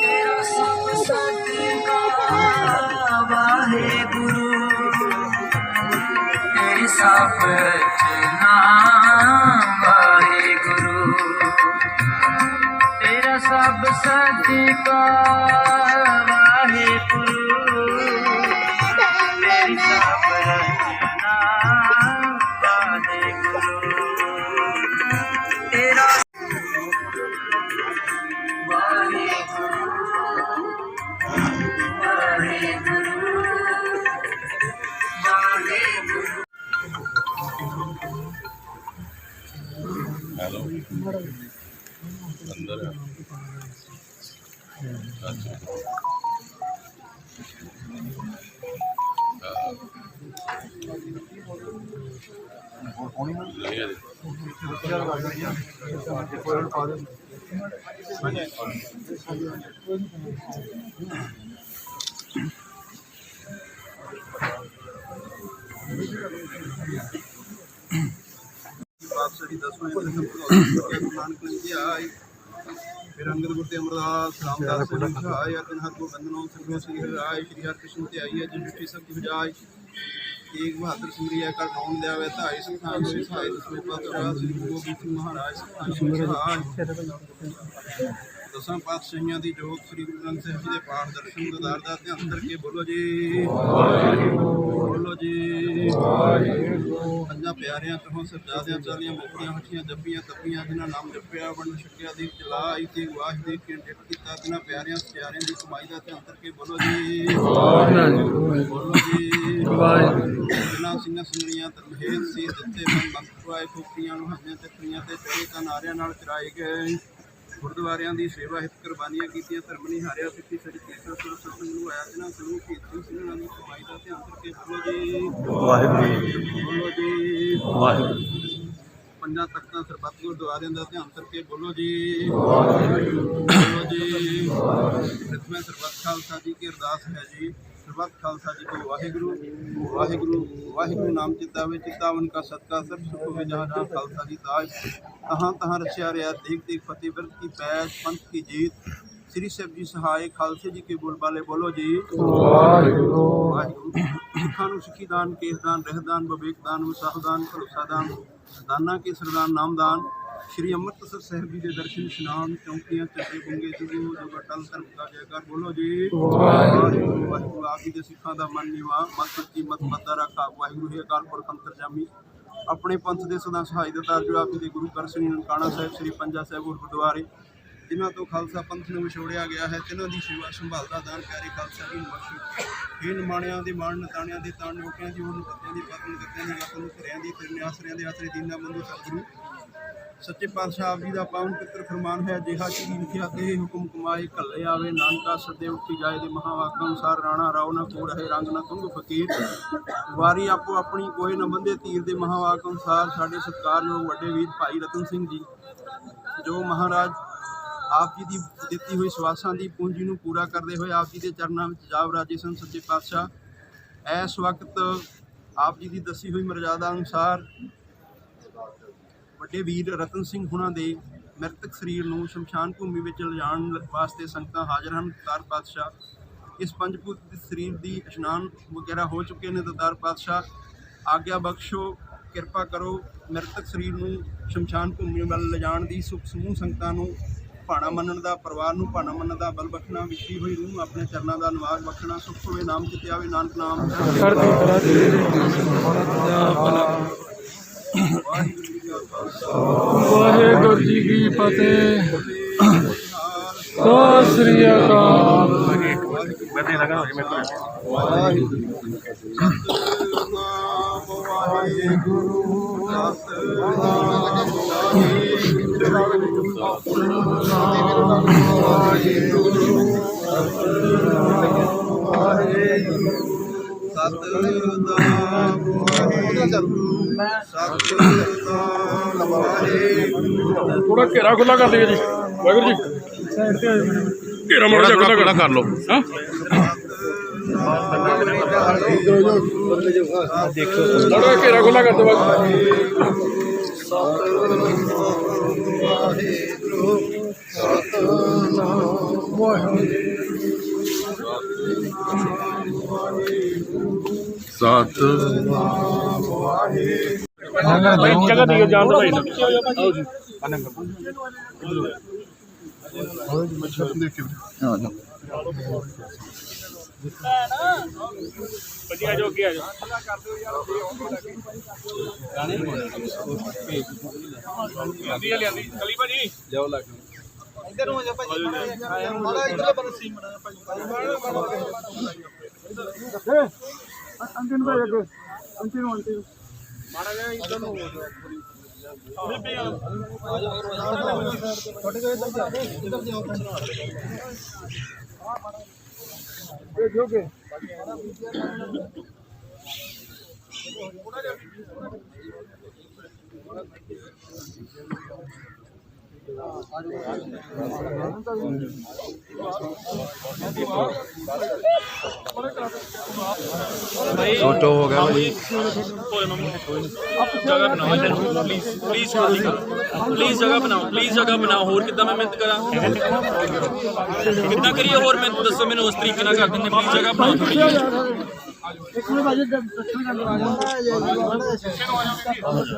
ਤੇਰਾ ਸਭ ਸਤਿਕਾਰ ਵਾਹਿਗੁਰੂ ਤੇਰਾ ਸਭ ਰਚਨਾ ਨਹੀਂ ਆ ਬਾਦਸ਼ਾਹੀ ਦਸਵੇਂ ਗੁਰੂ ਗੁਰੂ ਨਾਨਕ ਜੀ ਆਏ ਫਿਰ ਅੰਗਦ ਗੁਰ ਤੇ ਅਮਰਦਾਸ ਰਾਮਦਾਸ ਜੀ ਸਹਾਇ ਅਤਨ ਹਰ ਕੋ ਬੰਦਨੋ ਸਰਗੋ ਕੀ ਬਹਾਦਰ ਸਿੰਘ ਰਿਆ ਕਰ ਨਾਮ ਲਿਆਵੇ ਧਾਈ ਸੰਖਾਂ ਹੋਏ ਸਹਾਇ ਦਸਵੇਂ ਪਾਤਸ਼ਾਹ ਸ੍ਰੀ ਗੁਰੂ ਗੋਬਿੰਦ ਸਿੰਘ ਮਹਾਰਾਜ ਸੰਖਾਂ ਸਹਾਇ ਦਸਾਂ ਪਾਤਸ਼ਾਹੀਆਂ ਦੀ ਜੋਤ ਸ੍ਰੀ ਗੁਰੂ ਗ੍ਰੰਥ ਸਾਹਿਬ ਦੇ ਪਾਠ ਦਰਸ਼ਨ ਦਦਾਰ ਦਾ ਧਿਆਨ ਕਰਕੇ ਬੋਲੋ ਜੀ। ਬੋਲੋ ਜੀ। ਪੰਜਾਂ ਪਿਆਰਿਆਂ ਤੋਂ ਸਰਦਾਰਿਆਂ ਚਾਲੀਆਂ ਮੁਕਤੀਆਂ ਹੱਠੀਆਂ ਜੱਪੀਆਂ ਤੱਪੀਆਂ, ਜਿਨ੍ਹਾਂ ਨਾਮ ਜਪਿਆ, ਵੰਡ ਛਕਿਆ ਦੀ ਚਲਾਈ ਤੇ ਵਾਹ ਦੇ ਕੇ ਡਿਟ ਕੀਤਾ ਜਿਨ੍ਹਾਂ ਪਿਆਰਿਆਂ ਪਿਆਰਿਆਂ ਦੀ ਕਮਾਈ ਦਾ ਧਿਆਨ ਕਰਕੇ ਬੋਲੋ ਜੀ। ਬੋਲੋ ਜੀ। ਜਿਨ੍ਹਾਂ ਸਿੰਘਾਂ ਸਿੰਘਣੀਆਂ ਤਰਮਹੇਦ ਸੀ ਦਿੱਤੇ ਮਨ ਮੰਤਰਾਏ ਫੁਕਰੀਆਂ ਨੂੰ ਹੱਥਾਂ ਤੇ ਖਰੀਆਂ ਤੇ ਚੜੇ ਤਾਂ ਨਾਰਿਆਂ ਨਾਲ ਚਰਾਏ ਗਏ। ਗੁਰਦੁਆਰਿਆਂ ਦੀ ਸੇਵਾ ਹਿਤ ਕੁਰਬਾਨੀਆਂ ਕੀਤੀਆਂ ਧਰਮ ਨਹੀਂ ਹਾਰਿਆ ਸਿੱਖੀ ਸੱਚ ਕੇਸਰ ਸੁਰ ਸਤਿੰਗ ਨੂੰ ਆਇਆ ਜਿਨ੍ਹਾਂ ਸਲੂਕ ਕੀਤੀ ਸਿੰਘਾਂ ਦੀ ਕਮਾਈ ਦਾ ਧਿਆਨ ਕਰਕੇ ਬੋਲੋ ਜੀ। ਬੋਲੋ ਜੀ। ਵਾਹਿਗੁਰੂ ਪੰਜਾਂ ਤਖਤਾਂ ਸਰਬੱਤ ਗੁਰਦੁਆਰਿਆਂ ਦਾ ਧਿਆਨ ਕਰਕੇ ਬੋਲੋ ਜੀ। ਬੋਲੋ ਪ੍ਰਥਮੇ ਸਰਬੱਤ ਖਾਲਸਾ ਜੀ ਕੀ ਅਰਦਾਸ ਹੈ ਜੀ। ਸਰਬੱਤ ਖਾਲਸਾ ਜੀ ਕੋ ਵਾਹਿਗੁਰੂ। ਵਾਹਿਗੁਰੂ ਵਾਹਿਗੁਰੂ ਨਾਮ ਚਿਤਾਵੇ ਚਿਤਾਵਨ ਕਾ ਸਤਕਾ ਸਭ ਸੁਖ ਹੋਵੇ ਜਹਾਂ ਜਹਾਂ ਖਾਲਸਾ ਜੀ ਤਾਜ ਤਹਾਂ ਤਹਾਂ ਰਚਿਆ ਰਿਆ ਦੇਖ ਦੇਖ ਫਤਿਹ ਵਿਰਤ ਕੀ ਪੈਜ ਪੰਥ ਕੀ ਜੀਤ। ਸ੍ਰੀ ਸਾਹਿਬ ਜੀ ਸਹਾਇ ਖਾਲਸੇ ਜੀ ਕੇ ਬੋਲ ਬਾਲੇ ਬੋਲੋ ਜੀ। ਵਾਹਿਗੁਰੂ। ਸਿੱਖਾਂ ਨੂੰ ਸਿੱਖੀ ਦਾਨ ਕੇਸ ਦਾਨ ਰਹਿ ਦਾਨ ਵਿਵੇਕ ਦਾਨ ਵਿਸਾਖ ਦਾਨ ਭਰੋਸਾ ਦਾਨ ਦਾਨਾ ਕੇ ਸਰਦਾਨ ਨਾਮਦਾਨ ਸ਼੍ਰੀ ਅੰਮ੍ਰਿਤਸਰ ਸਾਹਿਬ ਜੀ ਦੇ ਦਰਸ਼ਨ ਇਸ਼ਨਾਨ ਚੌਂਕੀਆਂ ਚੱਟੇ ਬੁੰਗੇ ਜੁਗੂ ਜੁਗ ਅਟਲ ਧਰਮ ਦਾ ਜੈਕਾਰ। ਬੋਲੋ ਜੀ। ਵਾਹਿਗੁਰੂ। ਵਾਹਿਗੁਰੂ ਆਪ ਜੀ ਦੇ ਸਿੱਖਾਂ ਦਾ ਮਨ ਨਿਵਾ ਮਤ ਸੱਚੀ ਮਤ ਮੱਦਾ ਰੱਖਾ ਵਾਹਿਗੁਰੂ ਹੈ ਅਕਾਲ ਪੁਰਖ ਅੰਤਰਜਾਮੀ ਆਪਣੇ ਪੰਥ ਦੇ ਸਦਾ ਸਹਾਈ ਦਿੱਤਾ ਜੋ ਆਪ ਜੀ ਦੇ ਗੁਰੂ ਕਰ ਸਿੰਘ ਨਨਕਾਣਾ ਸਾਹਿਬ ਸ੍ਰੀ ਪੰਜਾ ਸਾਹਿਬ ਗੁਰਦੁਆਰੇ ਜਿਨ੍ਹਾਂ ਤੋਂ ਖਾਲਸਾ ਪੰਥ ਨੂੰ ਵਿਛੋੜਿਆ ਗਿਆ ਹੈ ਤਿਨਾਂ ਦੀ ਸੇਵਾ ਸੰਭਾਲ ਦਾ ਦਾਨ ਪਿਆਰੇ ਖਾਲਸਾ ਜੀ ਨੂੰ ਬਖਸ਼ੋ। ਇਹ ਨਿਮਾਣਿਆਂ ਦੇ ਮਾਣ ਨਤਾਣਿਆਂ ਦੇ ਤਾਣ ਨੋਕਿਆਂ ਦੀ ਉਹਨੂੰ ਪੱਤਿਆਂ ਦੀ ਪਤਨ ਗੱਤਿਆਂ ਦੀ ਗੱਤ ਨੂੰ ਘਰਿਆਂ ਦੀ ਫਿਰਨੇ ਆਸਰਿਆਂ ਦੇ ਆਸਰੇ ਦੀਨਾ ਬੰਦੂ ਸਤਿਗੁਰੂ। ਸੱਚੇ ਪਾਤਸ਼ਾਹ ਆਪ ਜੀ ਦਾ ਪਾਵਨ ਪਿੱਤਰ ਫਰਮਾਨ ਹੈ ਜਿਹਾ ਕਿ ਲਿਖਿਆ ਤੇ ਹੁਕਮ ਕਮਾਏ, ਘੱਲੇ ਆਵੇ, ਨਾਨਕਾ ਸਦੇ ਉੱਠੀ ਜਾਏ ਦੇ ਮਹਾਵਾਕ ਅਨੁਸਾਰ, ਰਾਣਾ ਰਾਉ ਨਾ ਕੋ ਰਹੇ, ਰੰਗ ਨਾ ਤੁੰਗ ਫਕੀਰ। ਵਾਰੀ ਆਪੋ ਆਪਣੀ ਕੋਈ ਨਾ ਬੰਦੇ ਤੀਰ ਦੇ ਮਹਾਵਾਕ ਅਨੁਸਾਰ ਸਾਡੇ ਸਤਿਕਾਰਯੋਗ ਵੱਡੇ ਵੀਰ ਭਾਈ ਰਤਨ ਸਿੰਘ ਜੀ, ਜੋ ਮਹਾਰਾਜ ਆਪ ਜੀ ਦੀ ਦਿੱਤੀ ਹੋਈ ਸਵਾਸਾਂ ਦੀ ਪੂੰਜੀ ਨੂੰ ਪੂਰਾ ਕਰਦੇ ਹੋਏ ਆਪ ਜੀ ਦੇ ਚਰਨਾਂ ਵਿੱਚ ਜਾਵ ਰਾਜੇ ਸਨ ਸੱਚੇ ਪਾਤਸ਼ਾਹ। ਇਸ ਵਕਤ ਆਪ ਜੀ ਦੀ ਦੱਸੀ ਹੋਈ ਮਰਜ਼ਾਦਾ ਅਨੁਸਾਰ ਵੱਡੇ ਵੀਰ ਰਤਨ ਸਿੰਘ ਹੁਣਾਂ ਦੇ ਮ੍ਰਿਤਕ ਸਰੀਰ ਨੂੰ ਸ਼ਮਸ਼ਾਨ ਭੂਮੀ ਵਿੱਚ ਲਿਜਾਣ ਵਾਸਤੇ ਸੰਗਤਾਂ ਹਾਜ਼ਰ ਹਨ। ਦਰਬਾਰ ਪਾਤਸ਼ਾਹ, ਇਸ ਪੰਜ ਦੇ ਸਰੀਰ ਦੀ ਇਸ਼ਨਾਨ ਵਗੈਰਾ ਹੋ ਚੁੱਕੇ ਨੇ ਦਰਬਾਰ ਪਾਤਸ਼ਾਹ, ਆਗਿਆ ਬਖਸ਼ੋ, ਕਿਰਪਾ ਕਰੋ, ਮ੍ਰਿਤਕ ਸਰੀਰ ਨੂੰ ਸ਼ਮਸ਼ਾਨ ਭੂਮੀ ਵੱਲ ਲਿਜਾਣ ਦੀ ਸੁਖ ਸਮੂਹ ਸੰਗਤਾਂ ਨੂੰ ਭਾਣਾ ਮੰਨਣ ਦਾ, ਪਰਿਵਾਰ ਨੂੰ ਭਾਣਾ ਮੰਨਣ ਦਾ ਬਲ ਬਖਸ਼ਣਾ, ਵਿਛੀ ਹੋਈ ਰੂਹ ਆਪਣੇ ਚਰਨਾਂ ਦਾ ਨਿਵਾਸ ਬਖਸ਼ਣਾ, ਸੁਖ ਹੋਵੇ ਨਾਮ ਚਿਤੇ ਆਵੇ ਨਾਨਕ ਨਾਮ। ਵਾਹਿਗੁਰੂ ਜੀ ਕੀ ਫਤਿਹ। ਸਤਿ ਸ੍ਰੀ ਅਕਾਲ। ਸਤਨਾਮ ਵਾਹਿਗੁਰੂ। ਸਤਨਾਮ ਸਤਨਾਮ ਵਾਹਿਗੁਰੂ ਸਤਨਾਮ ਵਾਹਿਗੁਰੂ ਥੋੜਾ ਘੇਰਾ ਖੁੱਲਾ ਕਰ ਦਿਓ ਜੀ। ਵਾਹਿਗੁਰੂ ਜੀ। ਸਾਈਡ ਤੇ ਆ ਜਾਓ ਘੇਰਾ ਮੋੜਾ ਜਿਹਾ ਖੁੱਲਾ ਕਰ ਲਓ। ਹਾਂ? ਸਤਨਾਮ ਘੇਰਾ ਖੁੱਲਾ ਕਰ ਦਿਓ ਬਸ। ਵਾਹਿਗੁਰੂ। ਸਤਨਾਮ ਭਾਈ ਜਗ੍ਹਾ ਦੀ ਜਾਣ ਦੋ ਭਾਈ ਵਧੀਆ ਜੋ ਕੀ ਆ ਜਾ ਲਿਆਂਦੀ ਲਿਆਂਦੀ ਕਲੀ ਭਾਜੀ ਇੱਧਰ ਨੂੰ ਜਾ ਭਾਈ ਮਾੜਾ ਇੱਧਰਲੇ ਬੰਨੇ ਸੀ ਮੜਾ ਭਾਈ। ਅੰਕਿਨ ਭਾਈ ਅੱਗੇ ਅੰਕਿਨ ਅੰਕਿਨ ਛੋਟੇ ਜਿਹੇ ਇੱਧਰ ਜਾ ਇੱਧਰ ਜਾਓ ਛੋਟੋ ਹੋ ਗਿਆ ਭਾਈ ਜਗ੍ਹਾ ਬਣਾਓ ਇੱਧਰ। ਪਲੀਜ਼ ਪਲੀਜ਼ ਪਲੀਜ਼ ਜਗ੍ਹਾ ਬਣਾਓ। ਪਲੀਜ਼ ਜਗ੍ਹਾ ਬਣਾਓ। ਹੋਰ ਕਿੱਦਾਂ ਮੈਂ ਮਿਹਨਤ ਕਰਾਂ? ਕਿੱਦਾਂ ਕਰੀਏ? ਹੋਰ ਮੈਂ ਦੱਸੋ। ਮੈਨੂੰ ਉਸ ਤਰੀਕੇ ਨਾਲ ਕਰ ਦਿੰਦੇ। ਪਲੀਜ਼ ਜਗ੍ਹਾ ਬਣਾਓ ਥੋੜੀ ਜਿਹੀ।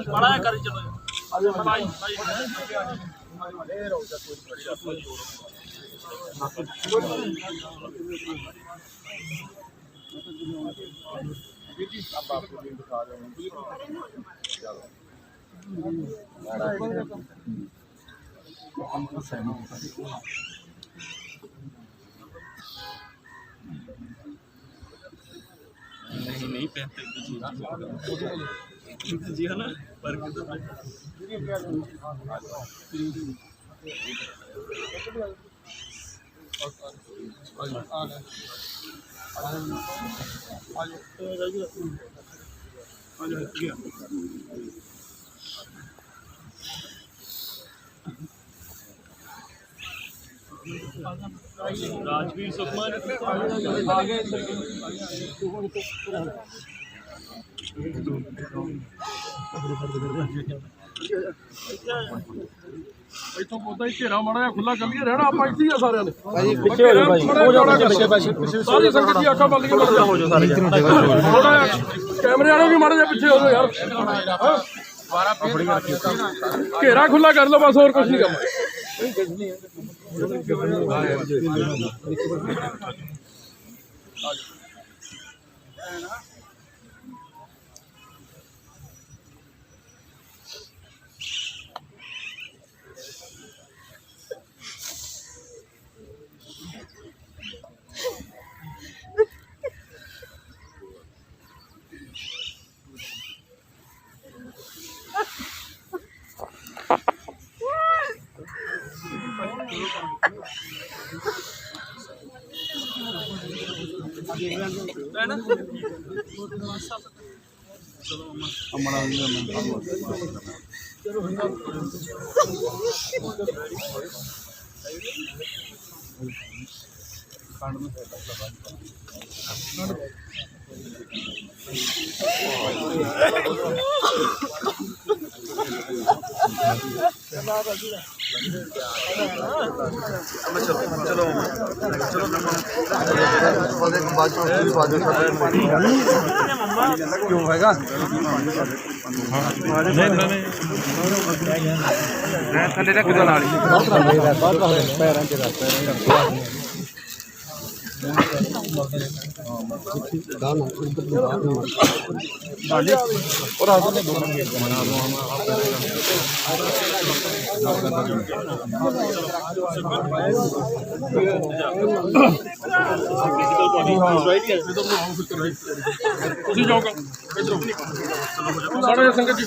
ਬੜਾ ਜਿਹਾ ਕਰ ਚਲੋ। ਭਾਈ ਭਾਈ नहीं नहीं पहनते जी है ना? पर राजवीर सुकमा ਇੱਥੋਂ ਪੌਦਾ ਹੀ ਘੇਰਾ ਮਾੜਾ ਜਿਹਾ ਖੁੱਲਾ ਕਰ ਲਈਏ ਰਹਿਣਾ ਆਪਾਂ ਇੱਥੇ ਹੀ ਆ ਸਾਰਿਆਂ ਨੇ। ਪਿੱਛੇ ਹੋ ਜਾਓ ਭਾਈ ਹੋ ਜਾਓ ਪਿੱਛੇ ਪਿੱਛੇ ਸਾਰੀ ਸੰਗਤ ਦੀ ਅੱਖਾਂ ਬੰਦ ਕੇ ਮੜ ਜਾ ਹੋ ਜਾਓ ਸਾਰੇ ਥੋੜਾ ਕੈਮਰੇ ਵਾਲੇ ਵੀ ਮਾੜੇ ਜਿਹਾ ਪਿੱਛੇ ਹੋ ਜਾਓ ਯਾਰ? ਘੇਰਾ ਖੁੱਲਾ ਕਰ ਲਓ ਬਸ ਹੋਰ ਕੁਝ ਨਹੀਂ ਕਰਨਾ। ਹੈ ਨਾ? ਚਲੋ ਅਮਣਾ ਜੀ ਦਾ ਮੈਂ ਚਲੋ ਕਾਂਡ ਨੂੰ ਫੇਰ ਲਗਾ ਕਾਂਡ ਚਲੋ ਚਲੋ ਬੰਦੇ ਨੂੰ ਬਾਅਦ ਚੋਂ ਕੀ ਬਾਅਦ ਚੋਂ ਕਿਉਂ ਹੈਗਾ ਮੈਂ ਥੱਲੇ ਰੱਖ ਦੋ ਨਾਲ ਹੀ ਪੈਰਾਂ 'ਚ ਰੱਖ ਪੈਰਾਂ 'ਚ ਤੁਸੀਂ ਜਾਓ ਇਧਰੋਂ ਸਾਡੇ ਸੰਗਤ ਜੀ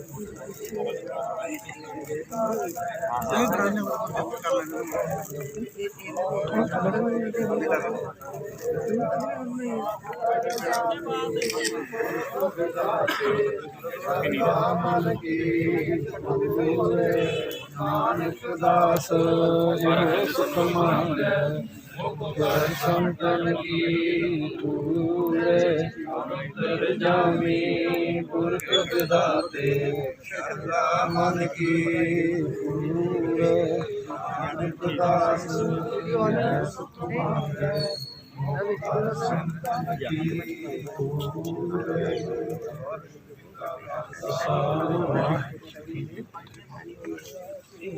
ਨਾਨਕ ਦਾਸ ਇਹ ਸੁਖ ਮੰਗੈ ਦਰਸ਼ਨ ਤਨ ਕੀ ਤੂਰੇ ਅੰਤਰ ਜਾਮੀ ਪੁਰ ਤੁਧ ਦਾਤੇ ਸ਼ਰਦਾ ਮਨ ਕੀ ਤੂਰੇ ਨਾਨਕ ਦਾਸ ਇਹ ਸੁਖ ਮੰਗੈ ਦਰਸ਼ਨ ਤਨ ਕੀ ਤੂਰੇ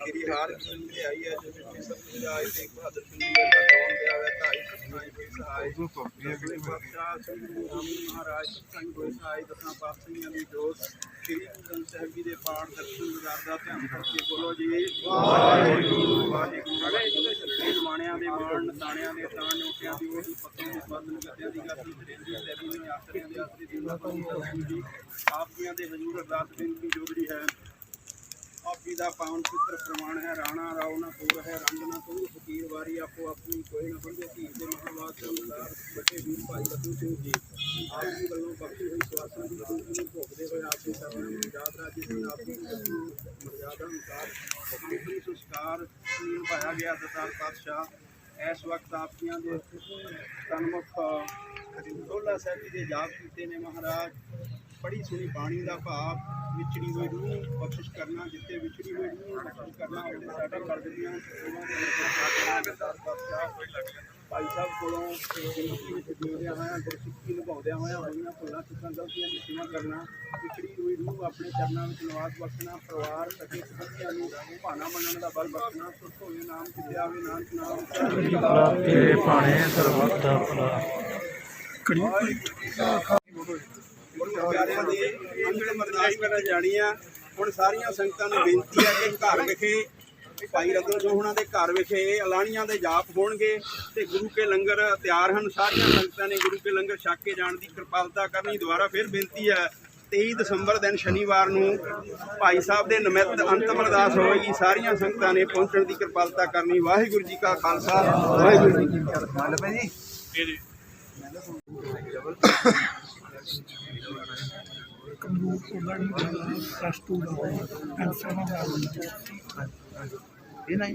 ਮੇਰੀ ਹਾਰ ਕੀ ਆਈ ਹੈ ਜਿਸ ਵਿੱਚ ਸਭ ਕੁਝ ਆਏ ਤੇ ਬਹਾਦਰ ਸਿੰਘ ਜੀ ਦਾ ਕੌਣ ਗਿਆ ਹੈ ਤਾਈ ਸਖਾਈ ਹੋਈ ਸਹਾਈ ਜੋ ਤੋਪੀ ਮਹਾਰਾਜ ਸਤਸੰਗ ਹੋਏ ਸਹਾਈ ਦਸਾਂ ਪਾਤਸ਼ਾਹੀਆਂ ਦੀ ਜੋਤ ਸ੍ਰੀ ਗੁਰੂ ਸਾਹਿਬ ਜੀ ਦੇ ਪਾਠ ਦਰਸ਼ਨ ਵਿਚਾਰ ਦਾ ਧਿਆਨ ਕਰਕੇ ਬੋਲੋ ਜੀ। ਵਾਹਿਗੁਰੂ। ਵਾਹਿਗੁਰੂ ਸੱਚੇ ਜਮਾਣਿਆਂ ਦੇ ਮਾਣ ਨਸਾਣਿਆਂ ਦੇ ਤਾਣ ਨੋਟਿਆਂ ਦੀ ਉਹਦੀ ਪੱਤੋਂ ਦੀ ਪਦਨ ਗੱਦਿਆਂ ਦੀ ਗਾਤੀ ਤੇਰੀ ਤੇਰੀ ਨੇ ਆਸਰਿਆਂ ਦੇ ਆਸਰੇ ਦੀ ਜੀ ਆਪ ਜੀਆਂ ਦੇ ਹਜ਼ੂਰ ਅਰਦਾਸ ਬੇਨਤੀ ਜੋਗੜੀ ਹੈ ਆਪੀ ਦਾ ਪਾਵਨ ਪੁੱਤਰ ਪ੍ਰਮਾਣ ਹੈ, ਰਾਣਾ ਰਾਉ ਨਾ ਪੂਰ ਹੈ, ਰੰਗ ਨਾ ਤੂੰ ਫਕੀਰ ਵਾਰੀ ਆਪੋ ਆਪਣੀ ਕੋਈ ਨਾ ਬੰਦੇ, ਧੀ ਦੇ ਮਹਾਵਾਦ ਦੇ ਅਨੁਸਾਰ ਬਟੇ ਵੀਰ ਭਾਈ ਰਤਨ ਸਿੰਘ ਜੀ। ਆਪ ਜੀ ਵੱਲੋਂ ਬਖਸ਼ੀ ਹੋਈ ਸਵਾਸਾਂ ਦੀ ਦੂਤ ਨੂੰ ਭੋਗਦੇ ਹੋਏ ਆਪ ਦੇ ਸਰਵਣ ਨੂੰ ਰਾਜੀ ਸਿੰਘ ਆਪ ਜੀ ਮਰਜ਼ਾਦਾ ਅਨੁਸਾਰ ਆਪਣੀ ਸੰਸਕਾਰ ਨੂੰ ਪਾਇਆ ਗਿਆ ਦਤਾਰ ਪਾਤਸ਼ਾਹ। ਇਸ ਵਕਤ ਆਪੀਆਂ ਦੇ ਤਨਮੁਖ ਢੋਲਾ ਸਾਹਿਬ ਜੀ ਦੇ ਜਾਪ ਕੀਤੇ ਨੇ ਮਹਾਰਾਜ। ਬੜੀ ਸੋਹਣੀ ਬਾਣੀ ਦਾ ਭਾਵ ਵਿਛੜੀ ਹੋਈ ਨੂੰ ਬਖਸ਼ਿਸ਼ ਕਰਨਾ ਜਿੱਥੇ ਵਿਛੜੀ ਹੋਈ ਨੂੰ ਬਖਸ਼ਿਸ਼ ਕਰਨਾ ਉਹਦੇ ਸਾਡਾ ਕਰ ਦਿੱਤੀਆਂ ਭਾਈ ਸਾਹਿਬ ਕੋਲੋਂ ਜ਼ਿੰਦਗੀ ਵਿੱਚ ਜਿਉਂਦਿਆਂ ਹੋਇਆਂ ਗੁਰਸਿੱਖੀ ਨਿਭਾਉਂਦਿਆਂ ਹੋਇਆਂ ਹੋਈਆਂ ਭੁੱਲਾਂ ਚੁੱਕਾਂ ਗਲਤੀਆਂ ਦੀ ਸੀਮਾ ਕਰਨਾ ਵਿਛੜੀ ਹੋਈ ਨੂੰ ਆਪਣੇ ਚਰਨਾਂ ਵਿੱਚ ਨਿਵਾਸ ਬਖਸ਼ਣਾ ਪਰਿਵਾਰ ਸਕੇ ਸੰਬੰਧੀਆਂ ਨੂੰ ਭਾਣਾ ਮੰਨਣ ਦਾ ਬਲ ਬਖਸ਼ਣਾ ਸੁਖ ਹੋਵੇ ਨਾਮ ਕਿਤੇ ਆਵੇ ਨਾਨਕ ਨਾਮ ਚੜ੍ਹਦੀ ਕਲਾ ਤੇ ਪਾਣੇ ਸਰਬੱਤ ਦਾ ਭਲਾ। ਪਿਆਰਿਆਂ ਦੇ ਅੰਗੜ ਅਰਦਾਸ ਕਰਨ ਜਾਣੀ ਆ। ਹੁਣ ਸਾਰੀਆਂ ਸੰਗਤਾਂ ਨੂੰ ਬੇਨਤੀ ਹੈ ਕਿ ਘਰ ਵਿਖੇ ਭਾਈ ਰਤਨ ਸੋਹਣਾ ਦੇ ਘਰ ਵਿਖੇ ਅਲਾਣੀਆਂ ਦੇ ਜਾਪ ਹੋਣਗੇ ਤੇ ਗੁਰੂ ਕੇ ਲੰਗਰ ਤਿਆਰ ਹਨ। ਸਾਰੀਆਂ ਸੰਗਤਾਂ ਨੇ ਗੁਰੂ ਕੇ ਲੰਗਰ ਛਕ ਕੇ ਜਾਣ ਦੀ ਕਿਰਪਾਲਤਾ ਕਰਨੀ। ਦੁਬਾਰਾ ਫਿਰ ਬੇਨਤੀ ਹੈ 23 ਦਸੰਬਰ ਦਿਨ ਸ਼ਨੀਵਾਰ ਨੂੰ ਭਾਈ ਸਾਹਿਬ ਦੇ ਨਿਮਿਤ ਅੰਤਮ ਅਰਦਾਸ ਹੋਵੇਗੀ ਸਾਰੀਆਂ ਸੰਗਤਾਂ ਨੇ ਪਹੁੰਚਣ ਦੀ ਕਿਰਪਾਲਤਾ ਕਰਨੀ। ਵਾਹਿਗੁਰੂ ਜੀ ਕਾ ਖਾਲਸਾ। ਵਾਹਿਗੁਰੂ ਜੀ ਕੀ ਫਤਿਹ। ਪਲੱਸ 2 ਦਾ ਐਂਸਰ ਦਾ ਇਹ ਨਹੀਂ